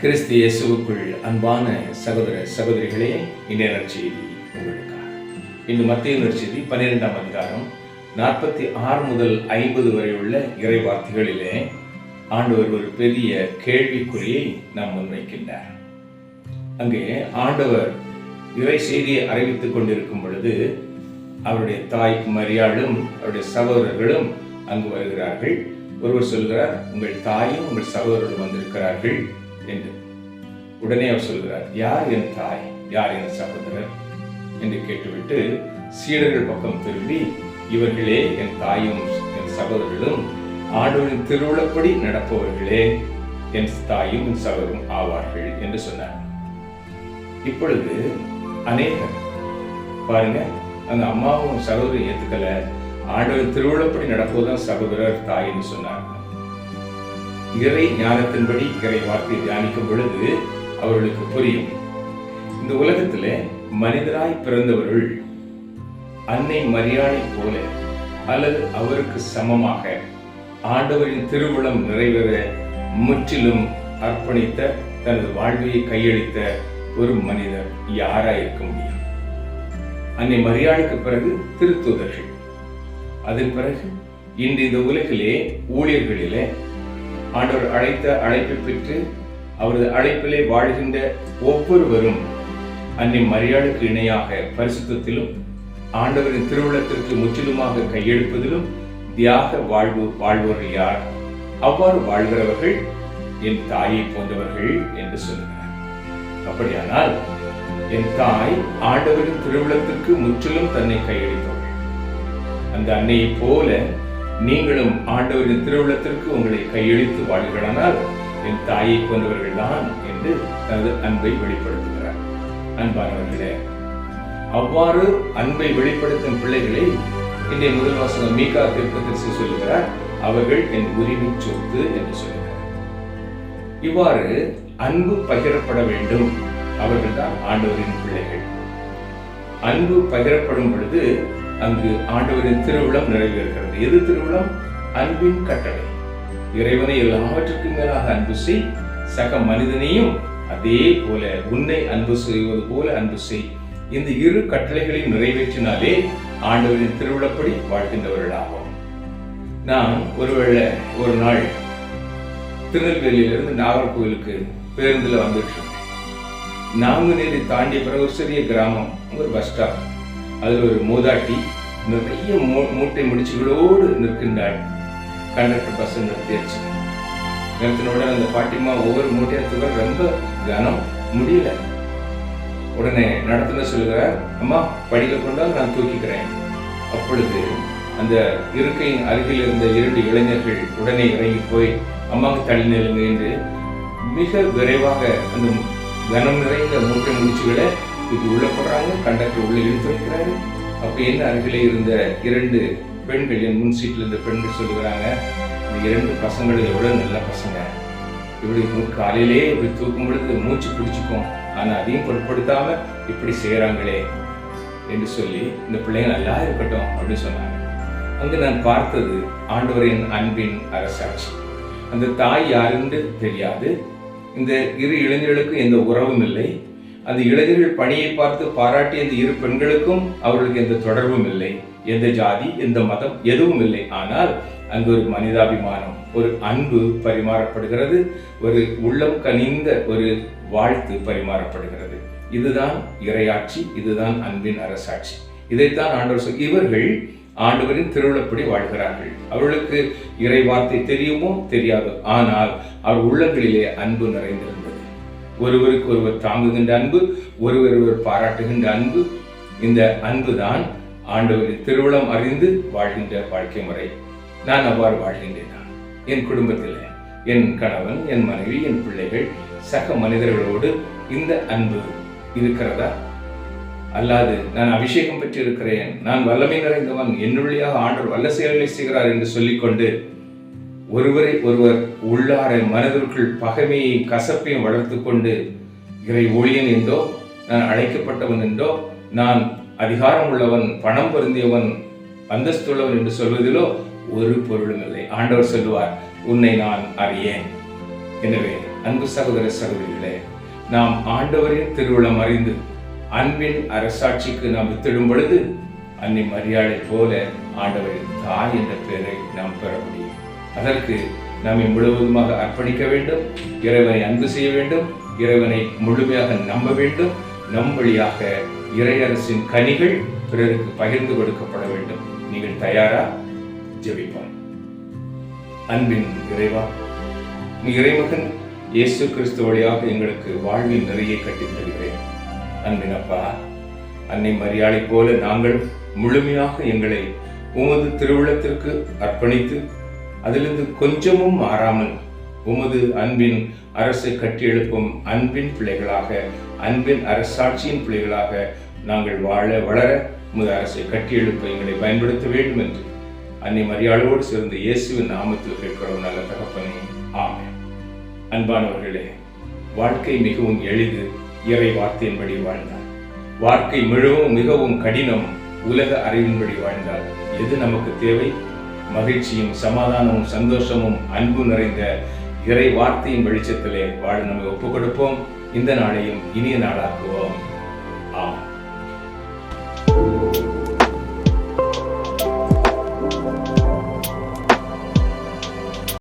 கிறிஸ்து இயேசுவுக்குள் அன்பான சகோதர சகோதரிகளே இன்றைய நற்செய்தி உங்களுக்காக. இன்று மத்திய நற்செய்தி பன்னிரெண்டாம் அதிகாரம் நாற்பத்தி ஆறு முதல் ஐம்பது வரை உள்ள இறை வார்த்தைகளிலே ஆண்டவர் ஒரு பெரிய கேள்விக்குறியை நாம் முன்வைக்கின்றார். அங்கே ஆண்டவர் இறை செய்தியை அறிவித்துக் கொண்டிருக்கும் பொழுது அவருடைய தாய் மரியாளும் அவருடைய சகோதரர்களும் அங்கு வருகிறார்கள். ஒருவர் சொல்கிறார் உங்கள் தாயும் உங்கள் சகோதரர்களும் வந்திருக்கிறார்கள். என்று. உடனே அவர் சொல்கிறார் யார் என் தாய்? யார் என் சகோதரர்? என்று கேட்டுவிட்டு சீடர்கள் பக்கம் திரும்பி இவர்களே என் தாயும் என் சகோதரர்களும் ஆண்டவரின் திருவிழப்படி நடப்பவர்களே என் தாயும் என் சகோதரும் ஆவார்கள் என்று சொன்னார். இப்பொழுது அநேகர் பாருங்க அந்த அம்மாவும் சகோதரரும் ஏத்துக்கல. ஆண்டவர் திருவிழப்படி நடப்பதுதான் சகோதரர் தாயின்னு சொன்னார். இறை ஞானத்தின்படி இறை வார்த்தையை தியானிக்கும் பொழுது அவர்களுக்கு புரியும். இந்த உலகத்திலே மனிதராய் பிறந்தவர்கள் அன்னை மரியாதை போல அல்லது அவருக்கு சமமாக ஆண்டவரின் திருவுளம் நிறைவேற முற்றிலும் அர்ப்பணித்த தனது வாழ்வையை கையளித்த ஒரு மனிதர் யாராய் இருக்க முடியும்? அன்னை மரியாதைக்கு பிறகு திருத்தூதர்கள். அதன் பிறகு இன்று இந்த உலகிலே ஊழியர்களிலே ஆண்டவர் அழைத்த அழைப்பை பெற்று அவரது அழைப்பிலே வாழ்கின்ற ஒவ்வொருவரும் அன்னை மரியாதைக்கு இணையாக பரிசுத்தத்திலும் ஆண்டவரின் திருவிழத்திற்கு முற்றிலுமாக கையெழுப்பதிலும் தியாக வாழ்வு வாழ்வோர்கள் யார்? அவ்வாறு வாழ்கிறவர்கள் என் தாயை போன்றவர்கள் என்று சொல்கிறார். அப்படியானால் என் தாய் ஆண்டவரின் திருவிழத்திற்கு முற்றிலும் தன்னை கையளித்தவள். அந்த அன்னையைப் போல நீங்களும் ஆண்டவரின் திருவிழத்திற்கு உங்களை கையெழுத்து வாழ்கிறானால் என் தாயை போன்றவர்கள் தான் என்று தனது அன்பை வெளிப்படுத்துகிறார். அன்பானவர்களே அவ்வாறு அன்பை வெளிப்படுத்தும் பிள்ளைகளை இன்றைய முதல் வாசகம் மீகா திருப்பத்திற்கு சொல்லுகிறார். அவர்கள் என் உரிமை சொத்து என்று சொல்லுகிறார். இவ்வாறு அன்பு பகிரப்பட வேண்டும். அவர்கள் தான் ஆண்டவரின் பிள்ளைகள். அன்பு பகிரப்படும் பொழுது அங்கு ஆண்டவரின் திருவிழம் நிறைவேறுகிறது. எது திருவிழம் அன்பின் கட்டளை. இறைவனை எல்லாவற்றுக்கும் மேலாக அன்பு செய். சக மனிதனையும் அதே போல உன்னை அன்பு செய்வது போல அன்பு செய். இந்த இரு கட்டளைகளையும் நிறைவேற்றினாலே ஆண்டவரின் திருவிழப்படி வாழ்கின்றவர்களாகும் நான் ஒருவேளை ஒரு நாள் திருநெல்வேலியிலிருந்து நாகர்கோவிலுக்கு பேருந்துல வந்துட்டு இருக்கேன் நாங்குநேரி தாண்டிய பிறகு ஒரு சிறிய கிராமம் ஒரு பஸ் ஸ்டாப். அதில் ஒரு மூதாட்டி நிறைய மூ- மூட்டை முடிச்சுகளோடு நிற்கின்றாள். கண்டக்டர் பஸ் நிறுத்தியாச்சு நிறுத்தினோட அந்த பாட்டிமா ஒவ்வொரு மூட்டையா தூக்க ரொம்ப கனம் முடியல. உடனே நடத்துனர் சொல்லுகிறார் அம்மா படிக்க கொண்டால் நான் தூக்கிக்கிறேன். அப்பொழுது அந்த இருக்கையின் அருகில் இருந்த இரண்டு இளைஞர்கள் உடனே இறங்கி போய் அம்மாவுக்கு தள்ளி நிலுங்க என்று மிக விரைவாக அந்த கனம் நிறைந்த மூட்டை முடிச்சுகளை தூக்கி உள்ள போடுறாங்க கண்டக்டர் உள்ள இழுத்து வைக்கிறாரு அப்ப என்ன அருகிலே இருந்த இரண்டு பெண்கள் என் முன் சீட்டில் இருந்த பெண்கள் சொல்லுகிறாங்க இந்த இரண்டு பசங்களும் எவ்வளவு நல்ல பசங்க. இப்படி காலையிலேயே இப்படி தூக்கும் பொழுது மூச்சு பிடிச்சிக்கும். ஆனா அதையும் பொருட்படுத்தாம இப்படி செய்யறாங்களே என்று சொல்லி இந்த பிள்ளைங்க நல்லா இருக்கட்டும் அப்படின்னு சொன்னாங்க. அங்கு நான் பார்த்தது ஆண்டவரின் அன்பின் அரசாட்சி. அந்த தாய் யாருன்னு தெரியாது. இந்த இரு இளைஞர்களுக்கும் எந்த உறவும் இல்லை. அந்த இளைஞர்கள் பணியை பார்த்து பாராட்டிய இந்த இரு பெண்களுக்கும் அவர்களுக்கு எந்த தொடர்பும் இல்லை. எந்த ஜாதி எந்த மதம் எதுவும் இல்லை. ஆனால் அங்கு ஒரு மனிதாபிமானம் ஒரு அன்பு பரிமாறப்படுகிறது. ஒரு உள்ளம் கனிந்த ஒரு வாழ்த்து பரிமாறப்படுகிறது. இதுதான் இறையாட்சி இதுதான் அன்பின் அரசாட்சி. இதைத்தான் ஆண்டவர் சொல் இவர்கள் ஆண்டவரின் திருவிழப்படி வாழ்கிறார்கள். அவர்களுக்கு இறை வார்த்தை தெரியுமோ தெரியாது. ஆனால் அவர் உள்ளங்களிலே அன்பு நிறைந்தது ஒருவருக்கு ஒருவர் தாங்குகின்ற அன்பு ஒருவர் ஒருவர் பாராட்டுகின்ற அன்பு. இந்த அன்பு தான் ஆண்டவரின் திருவிழம் அறிந்து வாழ்கின்ற வாழ்க்கை முறை. நான் அவ்வாறு வாழ்கின்றேன் என் குடும்பத்தில் என் கணவன் என் மனைவி என் பிள்ளைகள் சக மனிதர்களோடு இந்த அன்பு இருக்கிறதா? அல்லாது நான் அபிஷேகம் பெற்றிருக்கிறேன். நான் வல்லமை நிறைந்தவன். என்னுள்ளியாக ஆண்டவர் வல்ல செயல்களை செய்கிறார் என்று சொல்லிக்கொண்டு ஒருவரை ஒருவர் உள்ளார மனதிற்குள் பகைமையை கசப்பையும் வளர்த்து கொண்டு இறை ஒளியன் என்றோ நான் அழைக்கப்பட்டவன் என்றோ நான் அதிகாரம் உள்ளவன் பணம் பொருந்தியவன் அந்தஸ்துள்ளவன் என்று சொல்வதிலோ ஒரு பொருளும் இல்லை. ஆண்டவர் சொல்லுவார் உன்னை நான் அறியேன். எனவே அன்பு சகோதர சகோதரிகளே நாம் ஆண்டவரின் திருவிழம் அறிந்து அன்பின் அரசாட்சிக்கு நாம் வித்திடும் பொழுது அன்னை மரியாதை போல ஆண்டவரின் தாய் என்ற பெயரை நாம் பெற முடியும். அதற்கு நம்மை முழுவதுமாக அர்ப்பணிக்க வேண்டும் இறைவனை அன்பு செய்ய வேண்டும் இறைவனை முழுமையாக நம்ப வேண்டும் நம் வழியாக இறையரசின் கனிகள் பிறருக்கு பகிர்ந்து கொடுக்கப்பட வேண்டும். நீங்கள் தயாரா? ஜெபிப்பார் அன்பின் இறைவா நீ இறைமகன் இயேசு கிறிஸ்து வழியாக எங்களுக்கு வாழ்வின் நிறைய கட்டித் தருகிறேன். அன்பின் அப்பா அன்னை மரியாதை போல நாங்கள் முழுமையாக எங்களை உமது திருவிழத்திற்கு அர்ப்பணித்து அதிலிருந்து கொஞ்சமும் மாறாமல் உமது அன்பின் அரசை கட்டியெழுப்பும் அன்பின் பிள்ளைகளாக அன்பின் அரசாட்சியின் பிள்ளைகளாக நாங்கள் வாழ வளர உமது அரசை கட்டியெழுப்ப எங்களை பயன்படுத்த வேண்டும் என்று அன்னை மரியாதையோடு சேர்ந்த இயேசுவின் நாமத்தில் கேட்கிறோம் நல்ல தகப்பனே. ஆமே அன்பானவர்களே வாழ்க்கை மிகவும் எளிது இறை வார்த்தையின்படி வாழ்ந்தார் வாழ்க்கை மிகவும் மிகவும் கடினம் உலக அறிவின்படி வாழ்ந்தால் எது நமக்கு தேவை? மகிழ்ச்சியும் சமாதானமும் சந்தோஷமும் அன்பு நிறைந்த இறை வார்த்தையின் வெளிச்சத்திலே வாழ நம்மை ஒப்புக் கொடுப்போம் இந்த நாளையும் இனிய நாளாக்குவோம். ஆமாம்